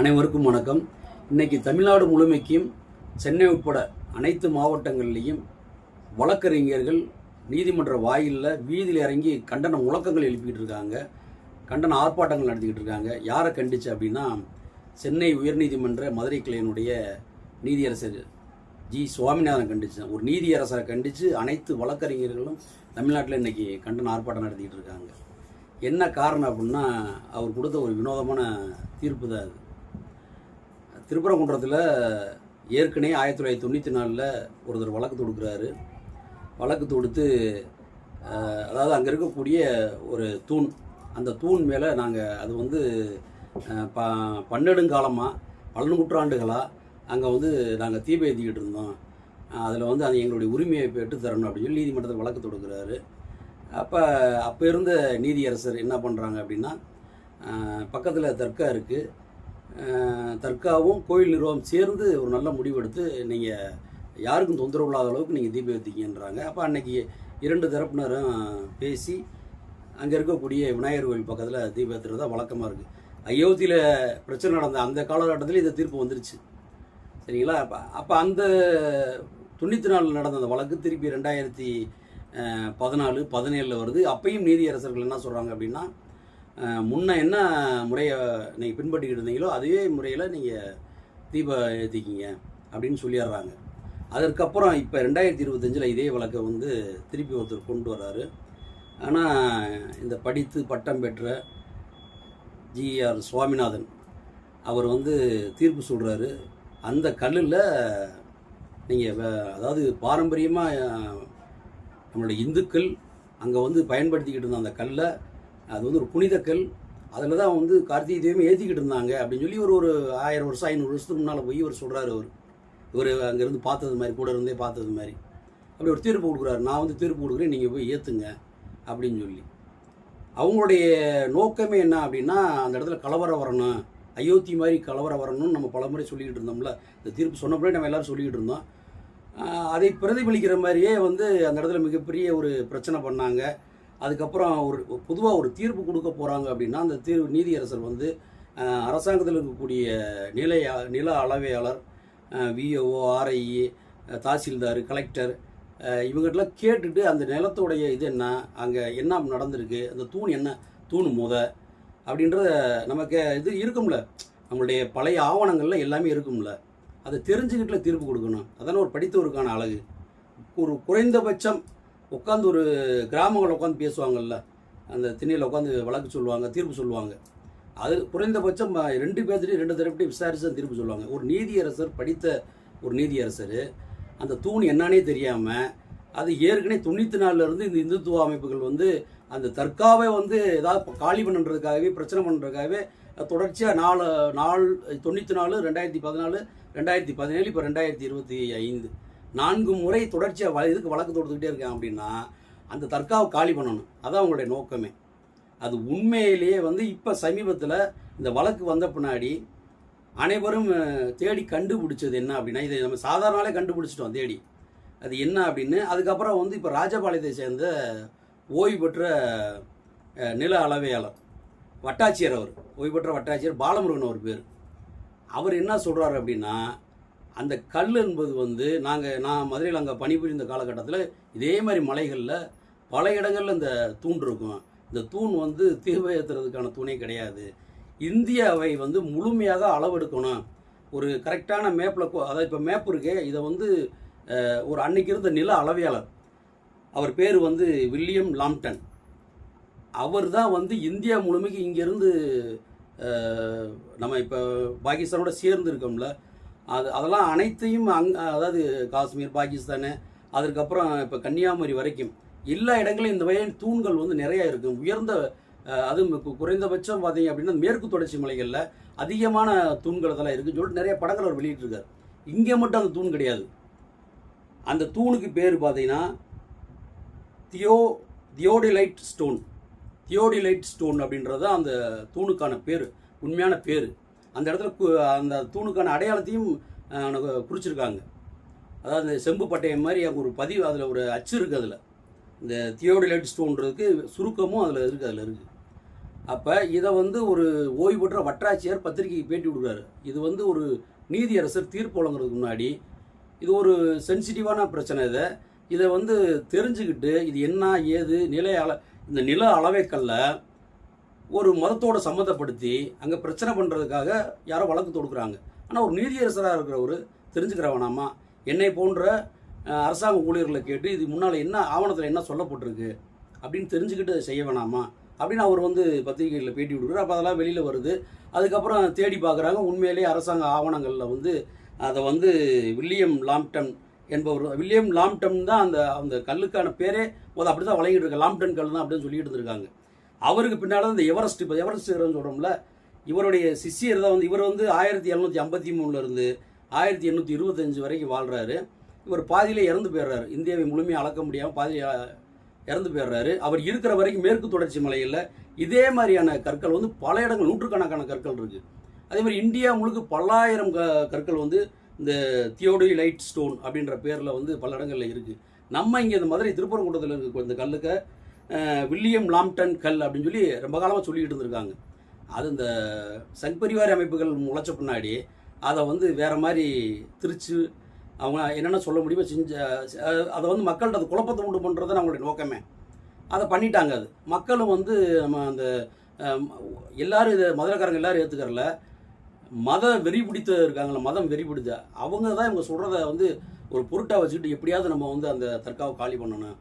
அனைவருக்கும் வணக்கம். இன்னைக்கு தமிழ்நாடு முழுமைக்கும் சென்னை உட்பட அனைத்து மாவட்டங்கள்லேயும் வழக்கறிஞர்கள் நீதிமன்ற வாயிலில் வீதியில் இறங்கி கண்டன முழக்கங்கள் எழுப்பிக்கிட்டு இருக்காங்க. கண்டன ஆர்ப்பாட்டங்கள் நடத்திக்கிட்டு இருக்காங்க. யாரை கண்டிச்சு அப்படின்னா சென்னை உயர்நீதிமன்ற மதுரை கிளையினுடைய நீதியரசர் ஜி சுவாமிநாதன் கண்டிச்சு. ஒரு நீதியரசரை கண்டித்து அனைத்து வழக்கறிஞர்களும் தமிழ்நாட்டில் இன்னைக்கு கண்டன ஆர்ப்பாட்டம் நடத்திக்கிட்டு இருக்காங்க. என்ன காரணம் அப்படின்னா அவர் கொடுத்த ஒரு வினோதமான தீர்ப்பு தான் அது. திருப்பரங்குன்றத்தில் ஏற்கனவே ஆயிரத்தி தொள்ளாயிரத்தி தொண்ணூற்றி நாலில் ஒருத்தர் வழக்கு தொடுக்கிறாரு. வழக்கு தொடுத்து அதாவது அங்கே இருக்கக்கூடிய ஒரு தூண் அந்த தூண் மேலே நாங்கள் அது வந்து ப பன்னெடுங்காலமாக பல நூற்றாண்டுகளாக அங்கே வந்து நாங்கள் தீப ஏற்றிக்கிட்டு இருந்தோம். அதில் வந்து அது எங்களுடைய உரிமையை பெற்று தரணும் அப்படின்னு சொல்லி நீதிமன்றத்தில் வழக்கு தொடுக்கிறாரு. அப்போ அப்போ இருந்த நீதியரசர் என்ன பண்ணுறாங்க அப்படின்னா பக்கத்தில் தர்கா இருக்குது தர்காவும் கோயில் நிர்வாகம் சேர்ந்து ஒரு நல்ல முடிவெடுத்து நீங்கள் யாருக்கும் தொந்தரவு இல்லாத அளவுக்கு நீங்கள் தீபம் ஏற்றிக்கின்றாங்க அப்போ அன்னைக்கு இரண்டு தரப்பினரும் பேசி அங்கே இருக்கக்கூடிய விநாயகர் கோயில் பக்கத்தில் தீபம் ஏற்றுறது தான் வழக்கமாக இருக்குது அயோத்தியில் பிரச்சனை நடந்த அந்த காலகட்டத்தில் இந்த தீர்ப்பு வந்துருச்சு. சரிங்களா? அப்போ அப்போ அந்த தொண்ணூற்றி நாலில் நடந்த அந்த வழக்கு திருப்பி ரெண்டாயிரத்தி பதினாலு பதினேழில் வருது. அப்பையும் நீதியரசர்கள் என்ன சொல்கிறாங்க அப்படின்னா முன்ன என்ன முறையை நீங்கள் பின்பற்றிக்கிட்டு இருந்தீங்களோ அதே முறையில் நீங்கள் தீபம் ஏற்றிக்கிங்க அப்படின்னு சொல்லிடுறாங்க. அதற்கப்புறம் இப்போ ரெண்டாயிரத்தி இருபத்தஞ்சில் இதே வழக்கை வந்து திருப்பி ஒருத்தர் கொண்டு வர்றாரு. ஆனால் இந்த படித்து பட்டம் பெற்ற ஜிஆர் சுவாமிநாதன் அவர் வந்து தீர்ப்பு சொல்கிறாரு அந்த கல்லில் நீங்கள் அதாவது பாரம்பரியமாக நம்மளுடைய இந்துக்கள் அங்கே வந்து பயன்படுத்திக்கிட்டு இருந்த அந்த கல்லை அது வந்து ஒரு புனித கல். அதில் தான் வந்து கார்த்திகை தீபம் ஏற்றிக்கிட்டு இருந்தாங்க அப்படின்னு சொல்லி ஒரு ஒரு ஆயிரம் வருஷம் ஐநூறு வருஷத்துக்கு முன்னால் போய் இவர் சொல்கிறாரு அவர். இவர் அங்கேருந்து பார்த்தது மாதிரி கூட இருந்தே பார்த்தது மாதிரி. அப்படி ஒரு தீர்ப்பு கொடுக்குறாரு. நான் வந்து தீர்ப்பு கொடுக்குறேன் நீங்கள் போய் ஏற்றுங்க அப்படின்னு சொல்லி. அவங்களுடைய நோக்கமே என்ன அப்படின்னா அந்த இடத்துல கலவரம் வரணும். அயோத்தி மாதிரி கலவரம் வரணும்னு நம்ம பலமுறை சொல்லிக்கிட்டு இருந்தோம்ல. இந்த தீர்ப்பு சொன்னபடியே நம்ம எல்லாரும் சொல்லிக்கிட்டு இருந்தோம். அதை பிரதிபலிக்கிற மாதிரியே வந்து அந்த இடத்துல மிகப்பெரிய ஒரு பிரச்சனை பண்ணாங்க. அதுக்கப்புறம் ஒரு பொதுவாக ஒரு தீர்ப்பு கொடுக்க போகிறாங்க அப்படின்னா அந்த தீர்வு நீதியரசர் வந்து அரசாங்கத்தில் இருக்கக்கூடிய நில நில அளவையாளர் விஓஓ ஆர்ஐஇ தாசில்தார் கலெக்டர் இவங்ககிட்டலாம் கேட்டுட்டு அந்த நிலத்தோடைய இது என்ன அங்கே என்ன நடந்திருக்கு அந்த தூண் என்ன தூண் முத அப்படின்றத நமக்கு இது இருக்கும்ல. நம்மளுடைய பழைய ஆவணங்களில் எல்லாமே இருக்கும்ல. அதை தெரிஞ்சுக்கிட்டுல தீர்ப்பு கொடுக்கணும். அதானே ஒரு படித்தவருக்கான அழகு. ஒரு குறைந்தபட்சம் உட்காந்து ஒரு கிராமங்களில் உட்காந்து பேசுவாங்கல்ல. அந்த திண்ணையில் உட்காந்து வழக்கு சொல்லுவாங்க தீர்ப்பு சொல்லுவாங்க. அது குறைந்தபட்சம் ரெண்டு பேர்த்திட்டையும் ரெண்டு தரப்பையும் விசாரித்து தான் தீர்ப்பு சொல்லுவாங்க. ஒரு நீதியரசர் படித்த ஒரு நீதியரசர் அந்த தூண் என்னன்னே தெரியாமல் அது ஏற்கனவே தொண்ணூற்றி நாலுலேருந்து இந்த இந்துத்துவ அமைப்புகள் வந்து அந்த தற்காவை வந்து ஏதாவது காலி பண்ணுறதுக்காகவே பிரச்சனை பண்ணுறதுக்காகவே தொடர்ச்சியாக நாலு நாலு தொண்ணூற்றி நாலு ரெண்டாயிரத்தி பதினாலு ரெண்டாயிரத்தி பதினேழு இப்போ ரெண்டாயிரத்தி இருபத்தி ஐந்து. நான்கு முறை தொடர்ச்சியாக வ இதுக்கு வழக்கு தொடுத்துக்கிட்டே இருக்கேன் அப்படின்னா அந்த தற்காவை காலி பண்ணணும். அதான் அவங்களுடைய நோக்கமே. அது உண்மையிலேயே வந்து இப்போ சமீபத்தில் இந்த வழக்கு வந்த பின்னாடி அனைவரும் தேடி கண்டுபிடிச்சது என்ன அப்படின்னா இதை நம்ம சாதாரணாலே கண்டுபிடிச்சிட்டோம் தேடி. அது என்ன அப்படின்னு அதுக்கப்புறம் வந்து இப்போ ராஜபாளையத்தை சேர்ந்த ஓய்வு பெற்ற நில அளவையாளர் வட்டாட்சியர் அவர் ஓய்வு பெற்ற வட்டாட்சியர் பாலமுருகன் அவர் பேர். அவர் என்ன சொல்கிறார் அப்படின்னா அந்த கல் என்பது வந்து நாங்கள் நான் மதுரையில் அங்கே பணிபுரிந்த காலகட்டத்தில் இதே மாதிரி மலைகளில் பல இடங்களில் இந்த தூண் இருக்கும். இந்த தூண் வந்து தீர்வு ஏற்றுறதுக்கான தூணே கிடையாது. இந்தியாவை வந்து முழுமையாக அளவெடுக்கணும். ஒரு கரெக்டான மேப்பில் அதாவது இப்போ மேப் இருக்கே இதை வந்து ஒரு அன்னைக்கு இருந்த நில அளவையாளர். அவர் பேர் வந்து வில்லியம் லாம்டன் அவர் தான் வந்து இந்தியா முழுமைக்கு இங்கேருந்து நம்ம இப்போ பாகிஸ்தானோட சேர்ந்து இருக்கோம்ல அது அதெல்லாம் அனைத்தையும் அங் அதாவது காஷ்மீர் பாகிஸ்தானு அதற்கப்புறம் இப்போ கன்னியாகுமரி வரைக்கும் எல்லா இடங்களையும் இந்த வகையான தூண்கள் வந்து நிறையா இருக்கும் உயர்ந்த அதுவும் குறைந்தபட்சம் பார்த்தீங்க அப்படின்னா மேற்கு தொடர்ச்சி மலைகளில் அதிகமான தூண்கள் அதெல்லாம் இருக்குன்னு சொல்லிட்டு நிறைய படங்கள் அவர் வெளியிட்டிருக்கார். இங்கே மட்டும் அந்த தூண் கிடையாது. அந்த தூணுக்கு பேர் பார்த்தீங்கன்னா theo theodolite stone. Theodolite stone அப்படின்றது அந்த தூணுக்கான பேர் உண்மையான பேர். அந்த இடத்துல அந்த தூணுக்கான அடையாளத்தையும் எனக்கு குறிச்சிருக்காங்க. அதாவது இந்த செம்பு பட்டயம் மாதிரி அங்கே ஒரு பதிவு அதில் ஒரு அச்சு இருக்குது அதில். இந்த தியோடிலைட் ஸ்டோன்றதுக்கு சுருக்கமும் அதில் இருக்குது அதில் இருக்குது அப்போ இதை வந்து ஒரு ஓய்வு பெற்ற வட்டாட்சியர் பத்திரிகைக்கு பேட்டி விடுறாரு இது வந்து ஒரு நீதியரசர் தீர்ப்பு வழங்குறதுக்கு முன்னாடி இது ஒரு சென்சிட்டிவான பிரச்சனை இதை. இதை வந்து தெரிஞ்சுக்கிட்டு இது என்ன ஏது நிலை அள இந்த நில அளவைக்கல்ல ஒரு மதத்தோட சம்மந்தப்படுத்தி அங்கே பிரச்சனை பண்ணுறதுக்காக யாரோ வழக்கு தொடுக்குறாங்க. ஆனால் ஒரு நீதியரசராக இருக்கிறவர் தெரிஞ்சுக்கிற வேணாமா என்னை போன்ற அரசாங்க ஊழியர்களை கேட்டு இது முன்னால் என்ன ஆவணத்தில் என்ன சொல்லப்பட்டிருக்கு அப்படின்னு தெரிஞ்சுக்கிட்டு அதை செய்ய வேணாமா? அப்படின்னு அவர் வந்து பத்திரிகைகளில் பேட்டி விடுறாரு அப்போ அதெல்லாம் வெளியில் வருது. அதுக்கப்புறம் தேடி பார்க்குறாங்க. உண்மையிலேயே அரசாங்க ஆவணங்களில் வந்து அதை வந்து வில்லியம் லாம்டன் என்பவர் வில்லியம் லாம்டன் தான் அந்த அந்த கல்லுக்கான பேரே அப்படி தான் வழங்கிட்டு இருக்கு. லாம்டன் கல் தான் அப்படின்னு சொல்லிட்டு இருந்திருக்காங்க. அவருக்கு பின்னால் இந்த எவரெஸ்ட் இப்போ எவரெஸ்ட் சொல்கிறோம்ல இவருடைய சிஷியர் தான் வந்து இவர் வந்து ஆயிரத்தி எழுநூற்றி ஐம்பத்தி மூணுலேருந்து ஆயிரத்தி எண்ணூற்றி இருபத்தஞ்சு வரைக்கும் வாழ்கிறாரு இவர் பாதியிலே இறந்து போயிடுறாரு. இந்தியாவை முழுமையாக அளக்க முடியாமல் பாதியில் இறந்து போயிடுறாரு. அவர் இருக்கிற வரைக்கும் மேற்கு தொடர்ச்சி மலையில் இதே மாதிரியான கற்கள் வந்து பல இடங்கள் நூற்றுக்கணக்கான கற்கள் இருக்குது அதே மாதிரி இந்தியா முழுக்க பல்லாயிரம் க கற்கள் வந்து இந்த தியோடி லைட் ஸ்டோன் அப்படின்ற பேரில் வந்து பல இடங்களில் இருக்குது நம்ம இங்கே இந்த மதுரை திருப்பரங்குன்றத்தில் இருக்க இந்த கல்லுக்கு வில்லியம் லாம்டன் கல் அப்படின்னு சொல்லி ரொம்ப காலமாக சொல்லிக்கிட்டு இருந்திருக்காங்க. அது இந்த சங் அமைப்புகள் முளைச்ச பின்னாடி அதை வந்து வேறு மாதிரி திரிச்சு அவங்க என்னென்ன சொல்ல முடியுமோ செஞ்ச அதை வந்து மக்கள்கிட்ட அது குழப்பத்தை உண்டு பண்ணுறது அவங்களுடைய நோக்கமே. அதை பண்ணிட்டாங்க அது. மக்களும் வந்து நம்ம அந்த எல்லோரும் எல்லாரும் இதை மதுரக்காரங்க எல்லோரும் ஏற்றுக்கறல மத வெறி பிடித்த இருக்காங்களே மதம் வெறி பிடித்த அவங்க தான் இவங்க சொல்கிறத வந்து ஒரு பொருட்டாக வச்சுக்கிட்டு எப்படியாவது நம்ம வந்து அந்த தற்காவை காலி பண்ணணும்.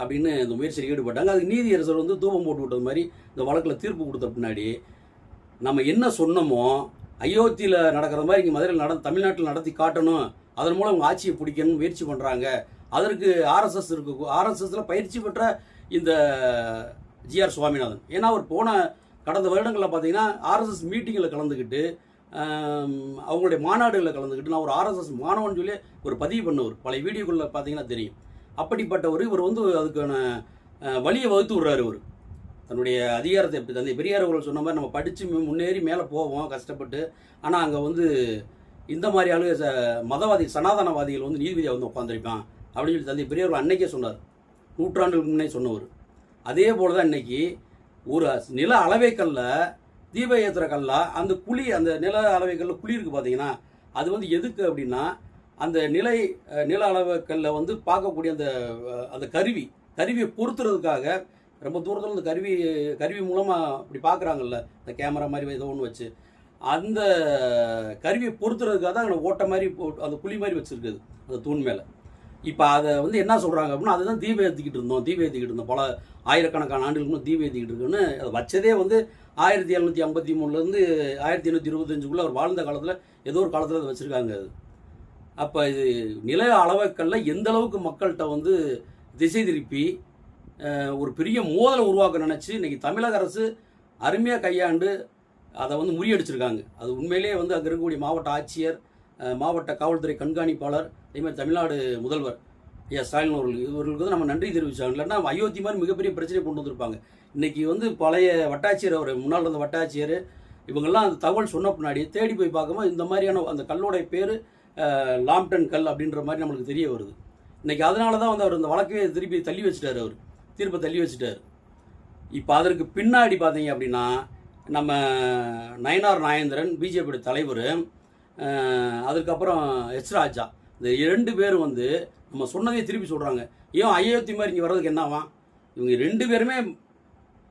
அப்படின்னு இந்த முயற்சியில் ஈடுபட்டாங்க. அதுக்கு நீதியரசர் வந்து தூபம் போட்டு விட்டது மாதிரி இந்த வழக்கில் தீர்ப்பு கொடுத்த பின்னாடி நம்ம என்ன சொன்னோமோ அயோத்தியில் நடக்கிற மாதிரி இங்கே மதுரையில் நட தமிழ்நாட்டில் நடத்தி காட்டணும். அதன் மூலம் அவங்க ஆட்சியை பிடிக்கணும்னு முயற்சி பண்ணுறாங்க அதற்கு ஆர்எஸ்எஸ் இருக்கு. ஆர்எஸ்எஸில் பயிற்சி பெற்ற இந்த ஜிஆர் சுவாமிநாதன். ஏன்னா அவர் போன கடந்த வருடங்களில் பார்த்தீங்கன்னா ஆர்எஸ்எஸ் மீட்டிங்கில் கலந்துக்கிட்டு அவங்களுடைய மாநாடுகளில் கலந்துக்கிட்டு நான் ஒரு ஆர்எஸ்எஸ் மாணவன் சொல்லி ஒரு பதிவு பண்ணவர். பழைய வீடியோக்களில் பார்த்தீங்கன்னா தெரியும். அப்படிப்பட்டவர் இவர் வந்து அதுக்கான வழியை வகுத்து விடுறாரு இவர். தன்னுடைய அதிகாரத்தை எப்படி தந்தை பெரியார் அவர்கள் சொன்ன மாதிரி நம்ம படித்து முன்னேறி மேலே போவோம் கஷ்டப்பட்டு. ஆனால் அங்கே வந்து இந்த மாதிரி ஆளு ச- மதவாதி சனாதனவாதிகள் வந்து நீதிபதியாக வந்து உட்காந்துருப்பான் அப்படின்னு சொல்லி தந்தை பெரியார் அன்னைக்கே சொன்னார். நூற்றாண்டுக்கு முன்னே சொன்னவர். அதே போல தான் இன்னைக்கு ஒரு நில அளவைக்கல்ல தீப ஏத்துற கல்லா அந்த குழி அந்த நில அளவைக்கல்ல குழி இருக்குது பார்த்தீங்கன்னா அது வந்து எதுக்கு அப்படின்னா அந்த நிலை நில அளவுகளில் வந்து பார்க்கக்கூடிய அந்த அந்த கருவி கருவியை பொருத்துறதுக்காக ரொம்ப தூரத்தில் அந்த கருவி கருவி மூலமாக அப்படி பார்க்குறாங்கல்ல இந்த கேமரா மாதிரி ஏதோ ஒன்று வச்சு. அந்த கருவியை பொருத்துறதுக்காக தான் அங்கே ஓட்டை மாதிரி போட்டு அந்த குழி மாதிரி வச்சுருக்குது அந்த தூண் மேலே. இப்போ அதை வந்து என்ன சொல்கிறாங்க அப்படின்னா அதுதான் தீபம் ஏற்றிக்கிட்டு இருந்தோம் தீபம் ஏற்றிக்கிட்டு இருந்தோம். பல ஆயிரக்கணக்கான ஆண்டுகளுக்கு தீபம் ஏற்றிக்கிட்டு இருக்குன்னு அதை வச்சதே வந்து ஆயிரத்தி எழுநூற்றி ஐம்பத்தி மூணுலேருந்து ஆயிரத்தி எண்ணூற்றி இருபத்தஞ்சுக்குள்ளே அவர் வாழ்ந்த காலத்தில் ஏதோ ஒரு காலத்தில் அதை வச்சுருக்காங்க அது. அப்போ இது நில அளவுக்கல்ல எந்த அளவுக்கு மக்கள்கிட்ட வந்து திசை திருப்பி ஒரு பெரிய மோதலை உருவாக்க நினச்சி இன்றைக்கி தமிழக அரசு அருமையாக கையாண்டு அதை வந்து முறியடிச்சிருக்காங்க. அது உண்மையிலேயே வந்து அங்கே இருக்கக்கூடிய மாவட்ட ஆட்சியர் மாவட்ட காவல்துறை கண்காணிப்பாளர் அதேமாதிரி தமிழ்நாடு முதல்வர் ஐயா ஸ்டாலின் அவர்கள் இவர்களுக்கு வந்து நம்ம நன்றி தெரிவிச்சாங்க. இல்லைன்னா அயோத்தி மாதிரி மிகப்பெரிய பிரச்சனை கொண்டு வந்திருப்பாங்க. இன்றைக்கி வந்து பழைய வட்டாட்சியர் அவர் முன்னால் இருந்த வட்டாட்சியர் இவங்கெல்லாம் அந்த தகவல் சொன்ன பின்னாடி தேடி போய் பார்க்கும்போது இந்த மாதிரியான அந்த கல்லோடைய பேர் லாம்டன் கல் அப்படின்ற மாதிரி நம்மளுக்கு தெரிய வருது. இன்றைக்கி அதனால தான் வந்து அவர் இந்த வழக்கையே திருப்பி தள்ளி வச்சுட்டார் அவர். தீர்ப்பை தள்ளி வச்சுட்டார். இப்போ அதற்கு பின்னாடி பார்த்தீங்க அப்படின்னா நம்ம நயனார் நாயந்திரன் பிஜேபியோட தலைவர் அதுக்கப்புறம் எச் ராஜா. இந்த இரண்டு பேரும் வந்து நம்ம சொன்னதே திருப்பி சொல்கிறாங்க ஏன் அயோத்தி மாதிரி இங்கே வர்றதுக்கு என்னவாம் இவங்க ரெண்டு பேருமே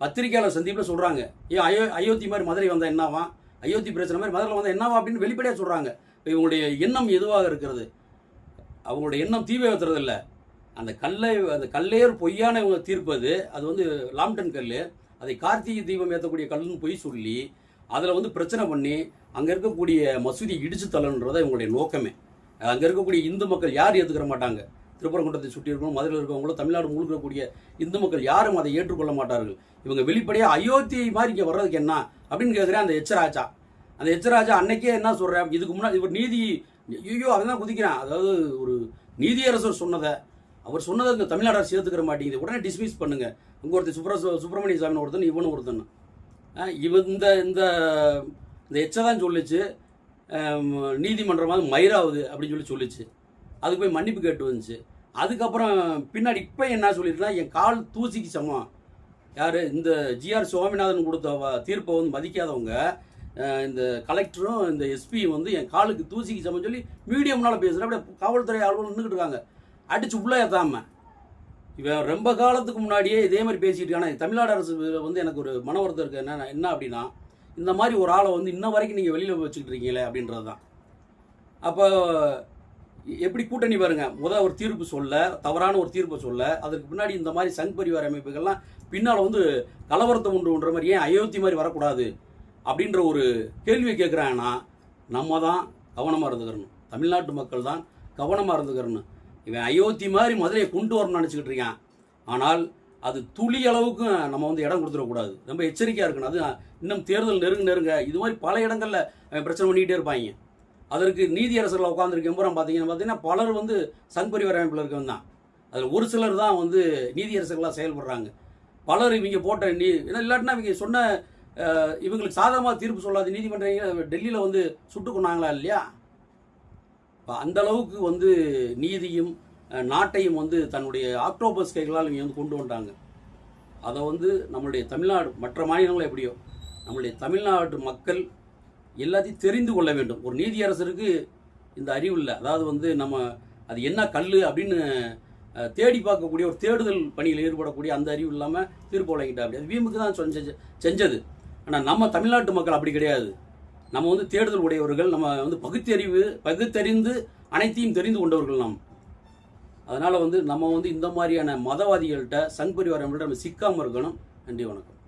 பத்திரிக்கையாளர் சந்திப்பில் சொல்கிறாங்க ஏன் அயோ அயோத்தி மாதிரி மதுரை வந்தால் என்னவாம் அயோத்தி பிரச்சனை மாதிரி மதுரையில் வந்தால் என்னவா அப்படின்னு வெளிப்படையாக சொல்கிறாங்க இவங்களுடைய எண்ணம் எதுவாக இருக்கிறது? அவங்களுடைய எண்ணம் தீ வைத்துறது இல்லை அந்த கல்லை அந்த கல்லேர் பொய்யான இவங்க தீர்ப்பது அது வந்து லாம்டன் கல் அதை கார்த்திகை தீபம் ஏற்றக்கூடிய கல்லுன்னு பொய் சொல்லி அதில் வந்து பிரச்சனை பண்ணி அங்கே இருக்கக்கூடிய மசூதி இடிச்சு தள்ளணுன்றதை இவங்களுடைய நோக்கமே. அங்கே இருக்கக்கூடிய இந்து மக்கள் யார் ஏற்றுக்கிற மாட்டாங்க? திருப்பரங்குன்றத்தை சுற்றி இருக்கணும் மதுரையில் இருக்கவங்களும் தமிழ்நாடு முழுக்கக்கூடிய இந்து மக்கள் யாரும் அதை ஏற்றுக்கொள்ள மாட்டார்கள். இவங்க வெளிப்படையாக அயோத்தி மாதிரி இங்கே வர்றதுக்கு என்ன? அப்படின்னு கேட்குறேன் அந்த எச்சராச்சா அந்த எச்சராஜா அன்னைக்கே என்ன சொல்கிறேன் இதுக்கு முன்னாடி இவர் நீதி ஐயோ அவன் தான் குதிக்கிறான். அதாவது ஒரு நீதியரசர் சொன்னதை அவர் சொன்னதை இந்த தமிழ்நாடு அரசு ஏற்றுக்கிற மாட்டேங்குது. உடனே டிஸ்மிஸ் பண்ணுங்க. இங்கே ஒருத்தர் சுப்ர சுப்பிரமணிய சாமி ஒருத்தன் இவனு ஒருத்தன். இவன் இந்த இந்த இந்த எச்சை தான் சொல்லுச்சு. நீதிமன்றமாவது மயிராகுது அப்படின்னு சொல்லி சொல்லிச்சு. அதுக்கு போய் மன்னிப்பு கேட்டு வந்துச்சு. அதுக்கப்புறம் பின்னாடி இப்போ என்ன சொல்லிட்டுனா என் கால் தூசிக்கு சமம். யார்? இந்த ஜிஆர் சுவாமிநாதன் கொடுத்த தீர்ப்பை வந்து மதிக்காதவங்க இந்த கலெக்டரும் இந்த எஸ்பி வந்து என் காலுக்கு தூசிக்கு சமம் சொல்லி மீடியா முன்னால் பேசுகிறேன் அப்படியே காவல்துறை ஆளுநர் நின்றுக்கிட்டு இருக்காங்க. அடிச்சு உள்ளே ஏத்தாம. இவன் ரொம்ப காலத்துக்கு முன்னாடியே இதே மாதிரி பேசிட்டு இருக்கான தமிழ்நாடு அரசு வந்து எனக்கு ஒரு மன வருத்தம் என்ன என்ன அப்படின்னா இந்த மாதிரி ஒரு ஆளை வந்து இன்ன வரைக்கும் நீங்கள் வெளியில் வச்சுக்கிட்டு இருக்கீங்களே அப்படின்றது தான். அப்போ எப்படி கூட்டணி பாருங்க. முத ஒரு தீர்ப்பு சொல்ல தவறான ஒரு தீர்ப்பை சொல்ல அதுக்கு பின்னாடி இந்த மாதிரி சங் பரிவார அமைப்புகள்லாம் பின்னால் வந்து கலவரத்தை உண்டு உண்டுன்ற மாதிரி ஏன் அயோத்தி மாதிரி வரக்கூடாது? அப்படின்ற ஒரு கேள்வியை கேட்குறாங்கன்னா நம்ம தான் கவனமாக இருந்துக்கிறணும். தமிழ்நாட்டு மக்கள் தான் கவனமாக இருந்துக்கிறணும். இவன் அயோத்தி மாதிரி மதுரையை கொண்டு வரணும்னு நினச்சிக்கிட்டு இருக்கான். ஆனால் அது துளி அளவுக்கு நம்ம வந்து இடம் கொடுத்துடக்கூடாது. ரொம்ப எச்சரிக்கையாக இருக்கணும். அது இன்னும் தேர்தல் நெருங்க நெருங்க இது மாதிரி பல இடங்களில் அவன் பிரச்சனை பண்ணிக்கிட்டே இருப்பாங்க. அதற்கு நீதியரசர்கள் உட்காந்துருக்கும் பூரா பார்த்தீங்கன்னா பார்த்தீங்கன்னா பலர் வந்து சங் பரிவார அமைப்பில் இருக்கவங்க தான். அதில் ஒரு சிலர் தான் வந்து நீதியரசர்களாக செயல்படுறாங்க. பலர் இவங்க போட்ட நீ ஏன்னா இல்லாட்டினா இவங்க சொன்ன இவங்களுக்கு சாதகமாக தீர்ப்பு சொல்லாது நீதிமன்றங்கள் டெல்லியில் வந்து சுட்டு கொண்டாங்களா இல்லையா? இப்போ அந்தளவுக்கு வந்து நீதியும் நாட்டையும் வந்து தன்னுடைய ஆக்டோபஸ் கைகளால் இவங்க வந்து கொண்டு வந்தாங்க அதை வந்து நம்மளுடைய தமிழ்நாடு மற்ற மாநிலங்கள் எப்படியோ நம்மளுடைய தமிழ்நாட்டு மக்கள் எல்லாத்தையும் தெரிந்து கொள்ள வேண்டும். ஒரு நீதியரசருக்கு இந்த அறிவு இல்லை. அதாவது வந்து நம்ம அது என்ன கல் அப்படின்னு தேடி பார்க்கக்கூடிய ஒரு தேடுதல் பணியில் ஈடுபடக்கூடிய அந்த அறிவு இல்லாமல் தீர்ப்பு வழங்கிட்டா அப்படி அது வீமுக்கு தான் செஞ்ச செஞ்சது. ஆனால் நம்ம தமிழ்நாட்டு மக்கள் அப்படி கிடையாது. நம்ம வந்து தேடுதல் உடையவர்கள் நம்ம வந்து பகுத்தறிவு பகுத்தறிந்து அனைத்தையும் தெரிந்து கொண்டவர்கள் நாம். அதனால் வந்து நம்ம வந்து இந்த மாதிரியான மதவாதிகள்கிட்ட சங் பரிவாரங்கள்ட்ட நம்ம சிக்காமல் இருக்கணும். நன்றி வணக்கம்.